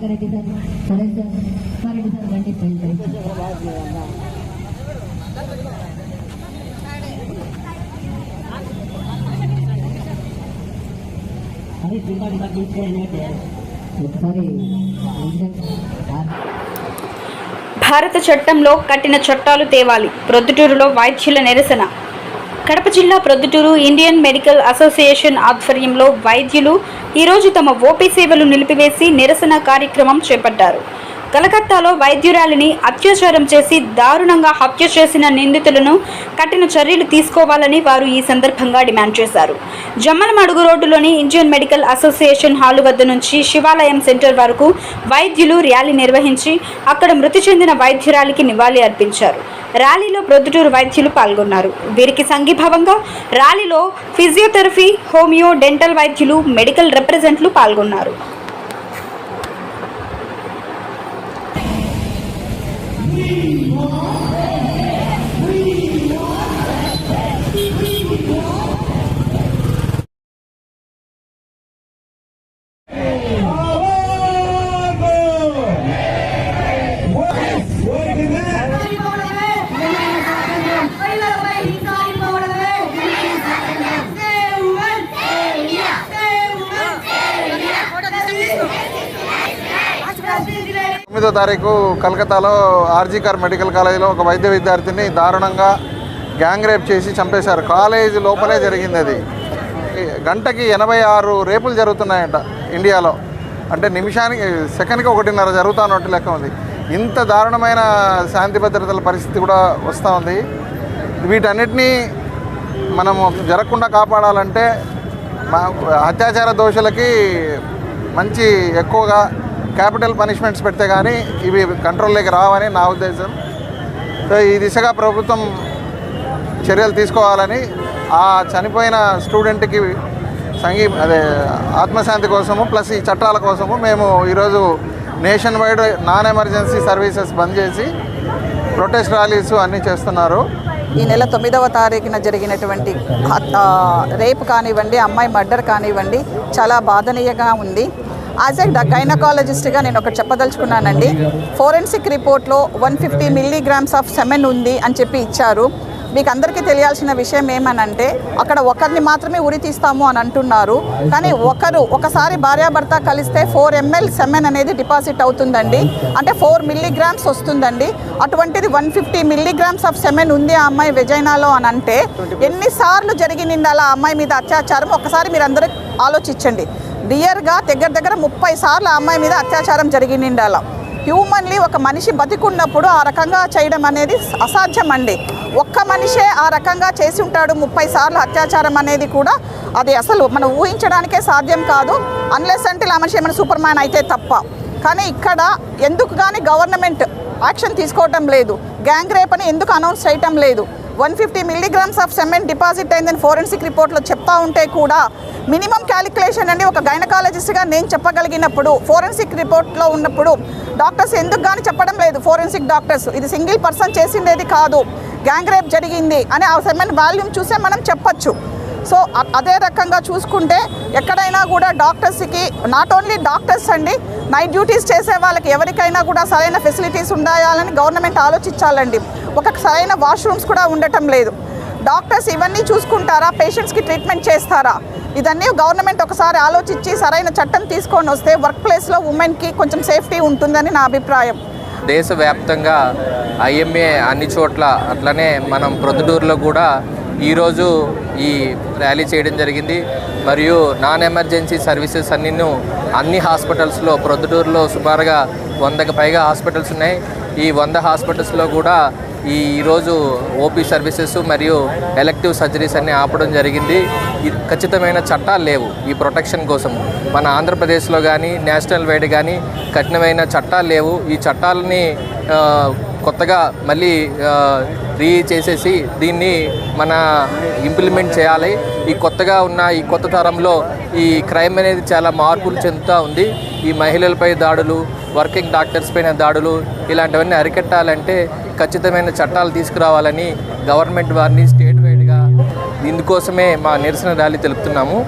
Sir Suresh sir sir అది ఒకసారి భారత చట్టంలో కఠిన చట్టాలు తేవాలి. ప్రొద్దుటూరులో వైద్యుల నిరసన. కడప జిల్లా ప్రొద్దుటూరు ఇండియన్ మెడికల్ అసోసియేషన్ ఆధ్వర్యంలో వైద్యులు ఈరోజు తమ ఓపీ సేవలు నిలిపివేసి నిరసన కార్యక్రమం చేపట్టారు. కలకత్తాలో వైద్యురాలిని అత్యాచారం చేసి దారుణంగా హత్య చేసిన నిందితులను కఠిన చర్యలు తీసుకోవాలని వారు ఈ సందర్భంగా డిమాండ్ చేశారు. జమ్మలమడుగు రోడ్డులోని ఇండియన్ మెడికల్ అసోసియేషన్ హాలు వద్ద నుంచి శివాలయం సెంటర్ వరకు వైద్యులు ర్యాలీ నిర్వహించి అక్కడ మృతి చెందిన వైద్యురాలికి నివాళి అర్పించారు. ర్యాలీలో ప్రొద్దుటూరు వైద్యులు పాల్గొన్నారు. వీరికి సంఘీభావంగా ర్యాలీలో ఫిజియోథెరపీ హోమియో డెంటల్ వైద్యులు మెడికల్ రిప్రజెంట్లు పాల్గొన్నారు. Brasil, తొమ్మిదో తారీఖు కలకత్తాలో ఆర్జీకర్ మెడికల్ కాలేజీలో ఒక వైద్య విద్యార్థిని దారుణంగా గ్యాంగ్ రేప్ చేసి చంపేశారు. కాలేజీ లోపలే జరిగింది అది. గంటకి ఎనభై ఆరు రేపులు జరుగుతున్నాయంట ఇండియాలో. అంటే నిమిషానికి సెకండ్కి ఒకటిన్నర జరుగుతున్నట్టు లెక్క ఉంది. ఇంత దారుణమైన శాంతి భద్రతల పరిస్థితి కూడా వస్తూ ఉంది. వీటన్నిటినీ మనము జరగకుండా కాపాడాలంటే మా అత్యాచార దోషులకి మంచి ఎక్కువగా క్యాపిటల్ పనిష్మెంట్స్ పెడితే కానీ ఇవి కంట్రోల్లోకి రావని నా ఉద్దేశం. సో ఈ దిశగా ప్రభుత్వం చర్యలు తీసుకోవాలని ఆ చనిపోయిన స్టూడెంట్కి సంగీ అదే ఆత్మశాంతి కోసము ప్లస్ ఈ చట్టాల కోసము మేము ఈరోజు nationwide non emergency services bandh చేసి ప్రొటెస్ట్ ర్యాలీస్ అన్నీ చేస్తున్నారు. ఈ నెల తొమ్మిదవ తారీఖున జరిగినటువంటి రేప్ కానివ్వండి అమ్మాయి మర్డర్ కానివ్వండి చాలా బాధనీయంగా ఉంది. యాజ్ ఎ గైనకాలజిస్ట్గా నేను ఒకటి చెప్పదలుచుకున్నానండి. ఫోరెన్సిక్ రిపోర్ట్లో one fifty milligrams of semen ఉంది అని చెప్పి ఇచ్చారు. మీకు అందరికీ తెలియాల్సిన విషయం ఏమనంటే అక్కడ ఒకరిని మాత్రమే ఉరి తీస్తాము అని అంటున్నారు. కానీ ఒకరు ఒకసారి భార్యాభర్త కలిస్తే ఫోర్ ఎంఎల్ సెమెన్ అనేది డిపాజిట్ అవుతుందండి. అంటే ఫోర్ మిల్లీగ్రామ్స్ వస్తుందండి. అటువంటిది one fifty milligrams of semen ఉంది ఆ అమ్మాయి విజయనాలో అని అంటే ఎన్నిసార్లు జరిగింది అలా అమ్మాయి మీద అత్యాచారం? ఒకసారి మీరు అందరూ ఆలోచించండి. రియర్గా దగ్గర దగ్గర ముప్పై సార్లు ఆ అమ్మాయి మీద అత్యాచారం జరిగింది హ్యూమన్లీ ఒక మనిషి బతికున్నప్పుడు ఆ రకంగా చేయడం అనేది అసాధ్యం అండి ఒక్క మనిషే ఆ రకంగా చేసి ఉంటాడు ముప్పై సార్లు అత్యాచారం అనేది కూడా అది అసలు మనం ఊహించడానికే సాధ్యం కాదు. అన్లెస్ అంటే ఆ మనిషి ఏమైనా సూపర్ మ్యాన్ అయితే తప్ప. కానీ ఇక్కడ ఎందుకు కానీ గవర్నమెంట్ యాక్షన్ తీసుకోవటం లేదు. గ్యాంగ్ రేప్ అని ఎందుకు అనౌన్స్ చేయటం లేదు. One fifty milligrams of semen deposit అయిందని ఫోరెన్సిక్ రిపోర్ట్లో చెప్తా ఉంటే కూడా మినిమం క్యాలిక్యులేషన్ అండి ఒక గైనకాలజిస్ట్గా నేను చెప్పగలిగినప్పుడు ఫోరెన్సిక్ రిపోర్ట్లో ఉన్నప్పుడు డాక్టర్స్ ఎందుకు కానీ చెప్పడం లేదు. ఫోరెన్సిక్ డాక్టర్స్ ఇది సింగిల్ పర్సన్ చేసిండేది కాదు. గ్యాంగ్ రేప్ జరిగింది అని ఆ సెమెంట్ వాల్యూమ్ చూసే మనం చెప్పచ్చు. సో అదే రకంగా చూసుకుంటే ఎక్కడైనా కూడా డాక్టర్స్కి నాట్ ఓన్లీ డాక్టర్స్ అండి నైట్ డ్యూటీస్ చేసే వాళ్ళకి ఎవరికైనా కూడా సరైన ఫెసిలిటీస్ ఉండాలని గవర్నమెంట్ ఆలోచించాలండి. ఒక సరైన వాష్రూమ్స్ కూడా ఉండటం లేదు. డాక్టర్స్ ఇవన్నీ చూసుకుంటారా? పేషెంట్స్కి ట్రీట్మెంట్ చేస్తారా? ఇదన్నీ గవర్నమెంట్ ఒకసారి ఆలోచించి సరైన చట్టం తీసుకొని వస్తే వర్క్ ప్లేస్లో ఉమెన్కి కొంచెం సేఫ్టీ ఉంటుందని నా అభిప్రాయం. దేశవ్యాప్తంగా ఐఎంఏ అన్ని చోట్ల అట్లనే మనం ప్రొద్దుటూరులో కూడా ఈరోజు ఈ ర్యాలీ చేయడం జరిగింది. మరియు నాన్ ఎమర్జెన్సీ సర్వీసెస్ అన్నీ అన్ని హాస్పిటల్స్లో ప్రొద్దుటూరులో సుమారుగా వందకు పైగా హాస్పిటల్స్ ఉన్నాయి. ఈ వంద హాస్పిటల్స్లో కూడా ఈ ఈరోజు ఓపీ సర్వీసెస్ మరియు ఎలక్టివ్ సర్జరీస్ అన్ని ఆపడం జరిగింది. ఖచ్చితమైన చట్టాలు లేవు ఈ ప్రొటెక్షన్ కోసం. మన ఆంధ్రప్రదేశ్లో కానీ నేషనల్ వైడ్ కానీ కఠినమైన చట్టాలు లేవు. ఈ చట్టాలని కొత్తగా మళ్ళీ రీ చేసేసి దీన్ని మన ఇంప్లిమెంట్ చేయాలి. ఈ కొత్తగా ఉన్న ఈ కొత్త తరంలో ఈ క్రైమ్ అనేది చాలా మార్పులు చెందుతూ ఉంది. ఈ మహిళలపై దాడులు వర్కింగ్ డాక్టర్స్ పైన దాడులు ఇలాంటివన్నీ అరికట్టాలంటే ఖచ్చితమైన చట్టాలు తీసుకురావాలని గవర్నమెంట్ వారిని స్టేట్ వైడ్గా ఇందుకోసమే మా నిరసన ర్యాలీ తెలుపుతున్నాము.